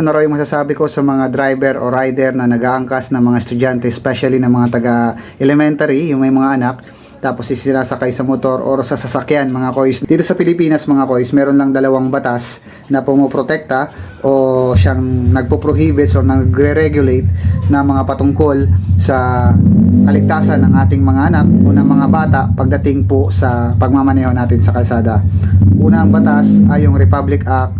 Ano raw yung masasabi ko sa mga driver o rider na nag-aangkas ng mga estudyante, especially ng mga taga-elementary, yung may mga anak, tapos isisinasakay sa motor or sa sasakyan mga kois. Dito sa Pilipinas mga kois, meron lang dalawang batas na pumoprotekta o siyang nagpo-prohibit or nagre-regulate na mga patungkol sa kaligtasan ng ating mga anak o ng mga bata pagdating po sa pagmamaneho natin sa kalsada. Una ang batas ay yung Republic Act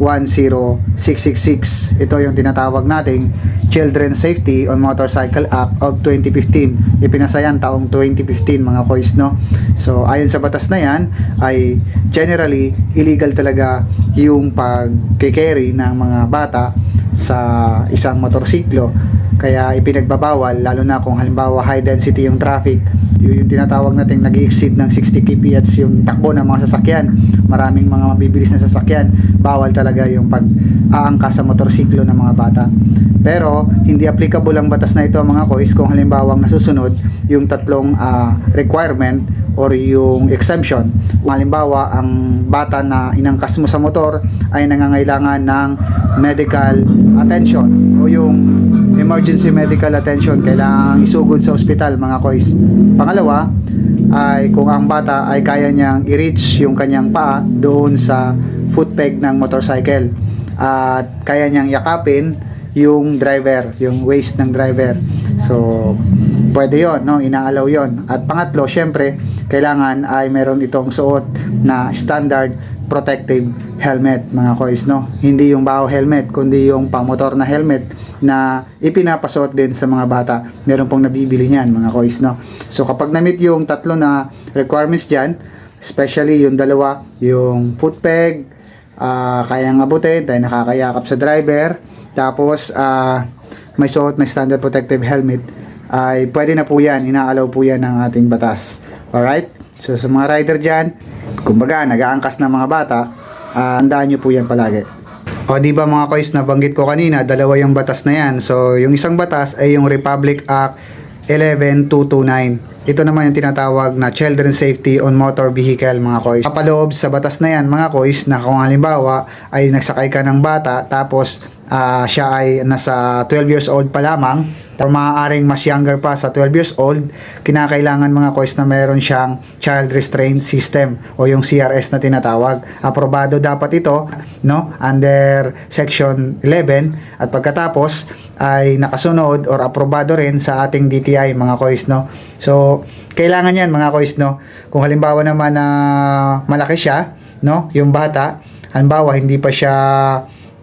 10666. Ito yung tinatawag nating Children Safety on Motorcycle Act of 2015. Ipinasayan taong 2015 mga kois no. So ayon sa batas na yan ay generally illegal talaga yung pag-carry ng mga bata sa isang motorsiklo. Kaya ipinagbabawal lalo na kung halimbawa high density yung traffic yun yung tinatawag natin nag exceed ng 60 kph yung takbo ng mga sasakyan maraming mga mabibilis na sasakyan bawal talaga yung pag aangkas sa motorsiklo ng mga bata pero hindi applicable ang batas na ito mga kois kung halimbawa nasusunod yung tatlong ah, requirement or yung exemption halimbawa ang bata na inangkas mo sa motor ay nangangailangan ng medical attention o yung emergency medical attention kailangang isugod sa ospital mga kois. Pangalawa ay kung ang bata ay kaya niyang i-reach yung kanyang paa doon sa foot peg ng motorcycle at kaya niyang yakapin yung driver yung waist ng driver. So pwede yon no? Inaalaw yon at pangatlo syempre kailangan ay meron itong suot na standard protective helmet mga kois no? Hindi yung bao helmet kundi yung pangmotor na helmet na ipinapasuot din sa mga bata. Meron pong nabibili niyan mga kois no? So kapag na-meet yung tatlo na requirements diyan especially yung dalawa yung foot peg ah, kayang abutin tayo nakakayakap sa driver tapos ah, may suot na standard protective helmet ay pwede na po yan. Inaalaw po yan ng ating batas. Alright? So sa mga rider dyan kumbaga nag-aangkas ng mga bata ah, tandaan nyo po yan palagi. O di ba mga kois nabanggit ko kanina dalawa yung batas na yan. So yung isang batas ay yung Republic Act 11229 ito naman yung tinatawag na Children Safety on Motor Vehicle mga kois. Kapaloob sa batas na yan mga kois na kung halimbawa ay nagsakay ka ng bata tapos ah, siya ay nasa 12 years old pa lamang or maaaring mas younger pa sa 12 years old, kinakailangan mga kois na meron siyang child restraint system o yung CRS na tinatawag. Aprobado dapat ito no under section 11 at pagkatapos ay nakasunod or aprobado rin sa ating DTI mga kois no. So kailangan yan mga kois no. Kung halimbawa naman na malaki siya no, yung bata, halimbawa hindi pa siya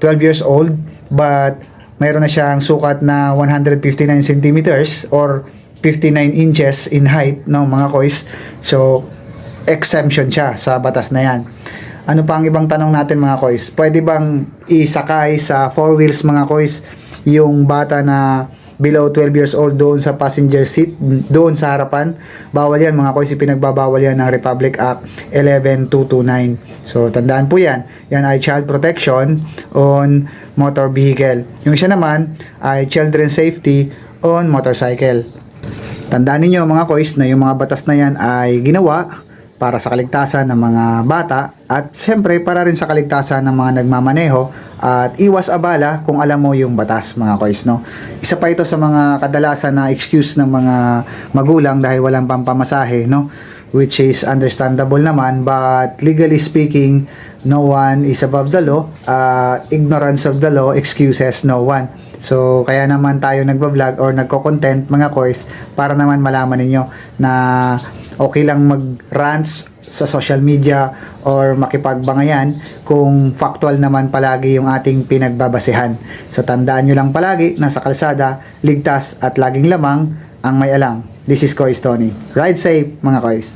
12 years old but mayroon na siyang sukat na 159 centimeters or 59 inches in height no mga kois? So exemption siya sa batas na yan. Ano pa ang ibang tanong natin mga kois? Pwede bang isakay sa four wheels mga kois yung bata na below 12 years old doon sa passenger seat doon sa harapan bawal yan. Mga kois ipinagbabawal yan ng Republic Act 11229 so tandaan po yan. Yan ay child protection on motor vehicle. Yung isa naman ay children safety on motorcycle. Tandaan ninyo mga kois na yung mga batas na yan ay ginawa para sa kaligtasan ng mga bata at siyempre para rin sa kaligtasan ng mga nagmamaneho at iwas abala kung alam mo yung batas mga kois no. Isa pa ito sa mga kadalasan na excuse ng mga magulang dahil walang pampamasahe no? Which is understandable naman but legally speaking no one is above the law. Uh, ignorance of the law excuses no one. So, kaya naman tayo nagbablog or nagko-content mga kois para naman malaman ninyo na okay lang mag-rants sa social media or makipagbangayan kung factual naman palagi yung ating pinagbabasehan. So, tandaan nyo lang palagi na sa kalsada, ligtas at laging lamang ang may alam. This is Kois Tony. Ride safe mga kois.